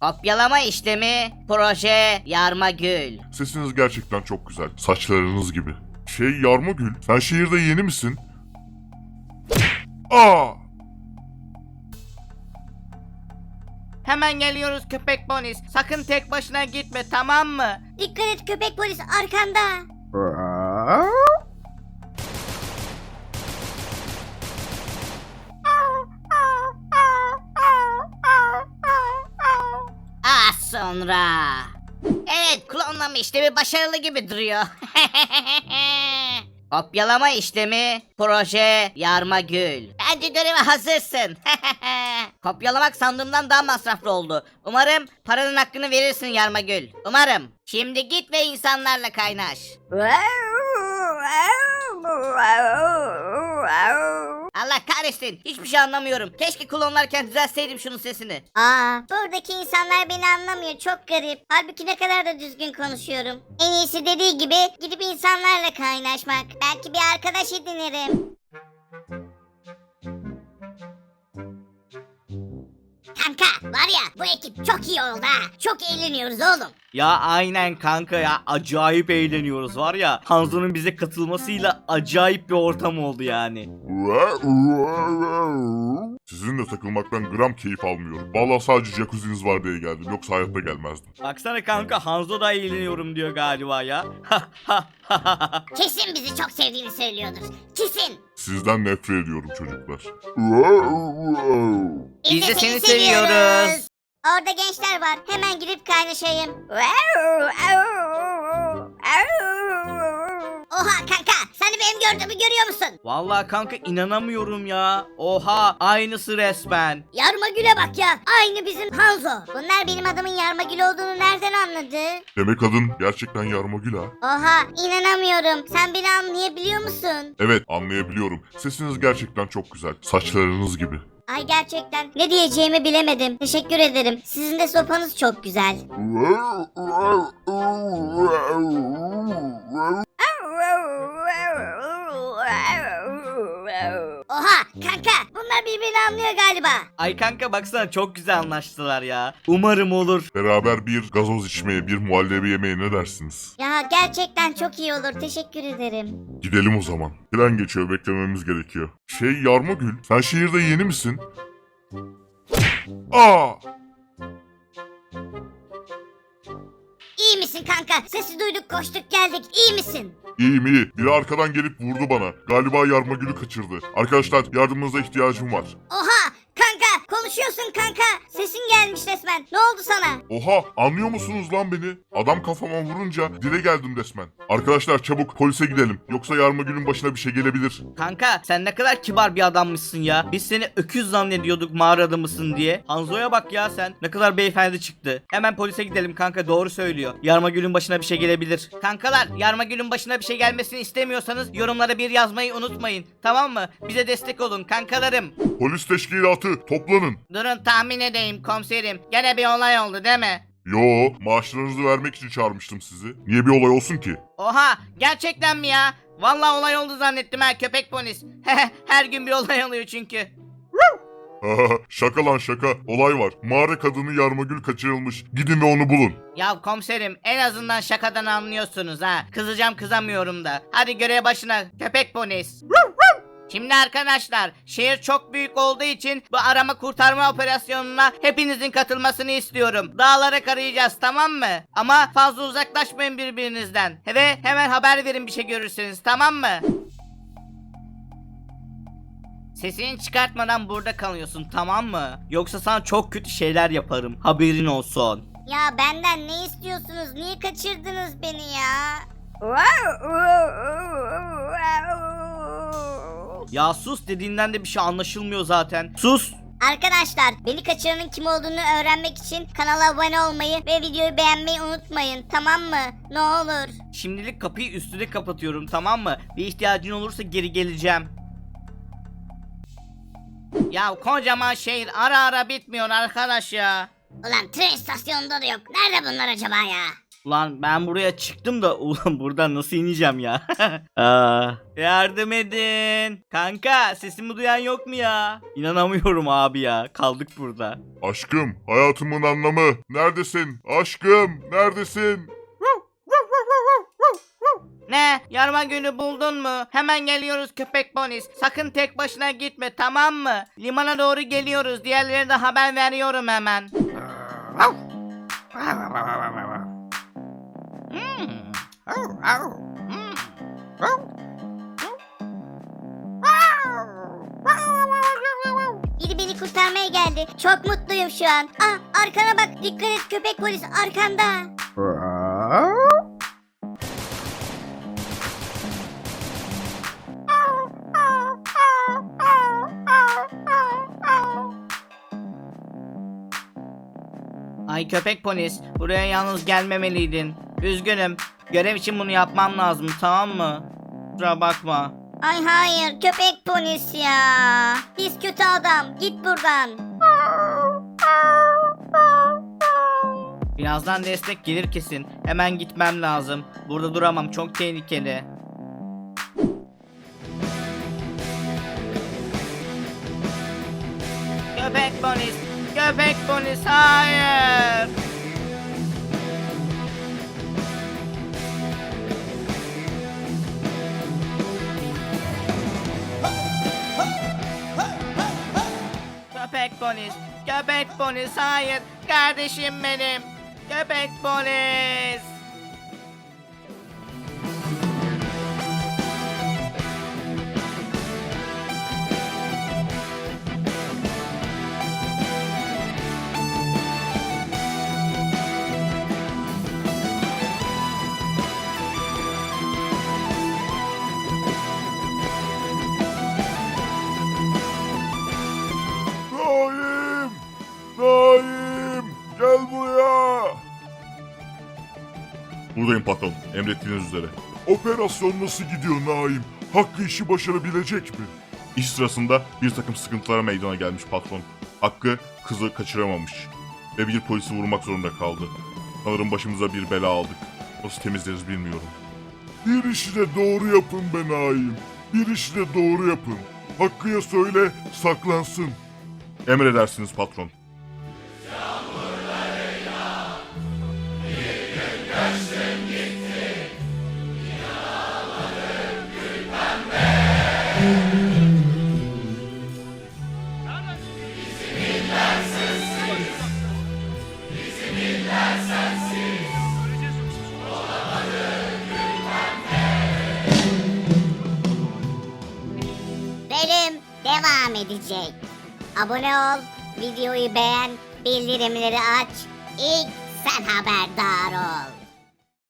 Kopyalama işlemi, proje, yarma gül. Sesiniz gerçekten çok güzel. Saçlarınız gibi. Şey Yarmagül, sen şehirde yeni misin? Aa! Hemen geliyoruz köpek polis. Sakın tek başına gitme tamam mı? Dikkat et köpek polis arkanda. Sonra. Evet klonlama işlemi başarılı gibi duruyor. Kopyalama işlemi, proje, yarma gül. Bence göreve hazırsın. Kopyalamak sandığımdan daha masraflı oldu. Umarım paranın hakkını verirsin yarma gül. Umarım. Şimdi git ve insanlarla kaynaş. Allah kahretsin. Hiçbir şey anlamıyorum. Keşke klonlarken düzelseydim şunun sesini. Aa, buradaki insanlar beni anlamıyor. Çok garip. Halbuki ne kadar da düzgün konuşuyorum. En iyisi dediği gibi gidip insanlarla kaynaşmak. Belki bir arkadaş edinirim. Var ya bu ekip çok iyi oldu ha. Çok eğleniyoruz oğlum. Ya aynen kanka ya acayip eğleniyoruz var ya Hanzo'nun bize katılmasıyla acayip bir ortam oldu yani. Sizinle takılmaktan gram keyif almıyorum. Vallahi sadece jacuzzi'niz var diye geldim. Yoksa hayatta gelmezdim. Baksana kanka Hanzo da eğleniyorum diyor galiba ya. Kesin bizi çok sevdiğini söylüyordur. Kesin. Sizden nefret ediyorum çocuklar. Biz de seni seviyoruz. Orada gençler var. Hemen gidip kaynaşayım. Oha kanka sen de benim gördüğümü görüyor musun? Vallahi kanka inanamıyorum ya. Oha aynısı resmen. Yarma güle bak ya. Aynı bizim Hanzo. Bunlar benim adamın Yarma Gül olduğunu nereden anladı? Demek adın gerçekten Yarmagül ha. Oha inanamıyorum. Sen beni anlayabiliyor musun? Evet anlayabiliyorum. Sesiniz gerçekten çok güzel. Saçlarınız gibi. Ay gerçekten ne diyeceğimi bilemedim. Teşekkür ederim. Sizin de sopanız çok güzel. Oha kanka bunlar birbirini anlıyor galiba. Ay kanka baksana çok güzel anlaştılar ya. Umarım olur. Beraber bir gazoz içmeye, bir muhallebi yemeye ne dersiniz? Ya gerçekten çok iyi olur. Teşekkür ederim. Gidelim o zaman. Tren geçiyor, beklememiz gerekiyor. Şey Yarmagül, sen şehirde yeni misin? Aa! Misin kanka? Sesi duyduk koştuk geldik. İyi misin? İyiyim iyi. Biri arkadan gelip vurdu bana. Galiba Yarmagül'ü kaçırdı. Arkadaşlar yardımınıza ihtiyacım var. Oha konuşuyorsun kanka. Sesin gelmiş resmen. Ne oldu sana? Oha anlıyor musunuz lan beni? Adam kafama vurunca dile geldim resmen. Arkadaşlar çabuk polise gidelim. Yoksa Yarmagül'ün başına bir şey gelebilir. Kanka sen ne kadar kibar bir adammışsın ya. Biz seni öküz zannediyorduk mağara adamısın diye. Hanzo'ya bak ya sen. Ne kadar beyefendi çıktı. Hemen polise gidelim kanka doğru söylüyor. Yarmagül'ün başına bir şey gelebilir. Kankalar Yarmagül'ün başına bir şey gelmesini istemiyorsanız yorumlara bir yazmayı unutmayın. Tamam mı? Bize destek olun kankalarım. Polis teşkilatı toplanın. Durun tahmin edeyim komiserim. Gene bir olay oldu değil mi? Yo maaşlarınızı vermek için çağırmıştım sizi. Niye bir olay olsun ki? Oha gerçekten mi ya? Vallahi olay oldu zannettim ha köpek polis. Her gün bir olay oluyor çünkü. şaka lan şaka. Olay var. Mağara kadını Yarmagül kaçırılmış. Gidin ve onu bulun. Ya komiserim en azından şakadan anlıyorsunuz ha. Kızacağım kızamıyorum da. Hadi görev başına köpek polis. Şimdi arkadaşlar şehir çok büyük olduğu için bu arama kurtarma operasyonuna hepinizin katılmasını istiyorum. Dağlara karayacağız tamam mı? Ama fazla uzaklaşmayın birbirinizden. Ve hemen haber verin bir şey görürseniz tamam mı? Sesini çıkartmadan burada kalıyorsun tamam mı? Yoksa sana çok kötü şeyler yaparım. Haberin olsun. Ya benden ne istiyorsunuz? Niye kaçırdınız beni ya? Ya sus dediğinden de bir şey anlaşılmıyor zaten. Sus. Arkadaşlar beni kaçıranın kim olduğunu öğrenmek için kanala abone olmayı ve videoyu beğenmeyi unutmayın tamam mı? Ne olur. Şimdilik kapıyı üstüne kapatıyorum tamam mı? Bir ihtiyacın olursa geri geleceğim. Ya kocaman şehir ara ara bitmiyor arkadaş ya. Ulan tren istasyonunda da yok. Nerede bunlar acaba ya? Ulan ben buraya çıktım da ulan buradan nasıl ineceğim ya? Aa, yardım edin. Kanka sesimi duyan yok mu ya? İnanamıyorum abi ya. Kaldık burada. Aşkım, hayatımın anlamı. Neredesin? Aşkım, neredesin? Ne? Yarma günü buldun mu? Hemen geliyoruz köpek polis. Sakın tek başına gitme tamam mı? Limana doğru geliyoruz. Diğerlerine de haber veriyorum hemen. Biri beni kurtarmaya geldi. Çok mutluyum şu an. Ah arkana bak dikkat et köpek polis arkanda. Ay köpek polis. Buraya yalnız gelmemeliydin. Üzgünüm. Görev için bunu yapmam lazım tamam mı? Kusura bakma. Ay hayır köpek polis ya. Pis kötü adam git buradan. Birazdan destek gelir kesin. Hemen gitmem lazım. Burada duramam çok tehlikeli. Köpek polis! Köpek polis hayır! Polis! Köpek polis hayır! Kardeşim benim! Köpek polis! Buradayım patron. Emrettiğiniz üzere. Operasyon nasıl gidiyor Naim? Hakkı işi başarabilecek mi? İş sırasında bir takım sıkıntılara meydana gelmiş patron. Hakkı kızı kaçıramamış. Ve bir polisi vurmak zorunda kaldı. Sanırım başımıza bir bela aldık. Nasıl temizleriz bilmiyorum. Bir işi de doğru yapın be Naim. Bir işi de doğru yapın. Hakkı'ya söyle saklansın. Emredersiniz patron. Bölüm devam edecek. Abone ol, videoyu beğen, bildirimleri aç. İlk sen haberdar ol.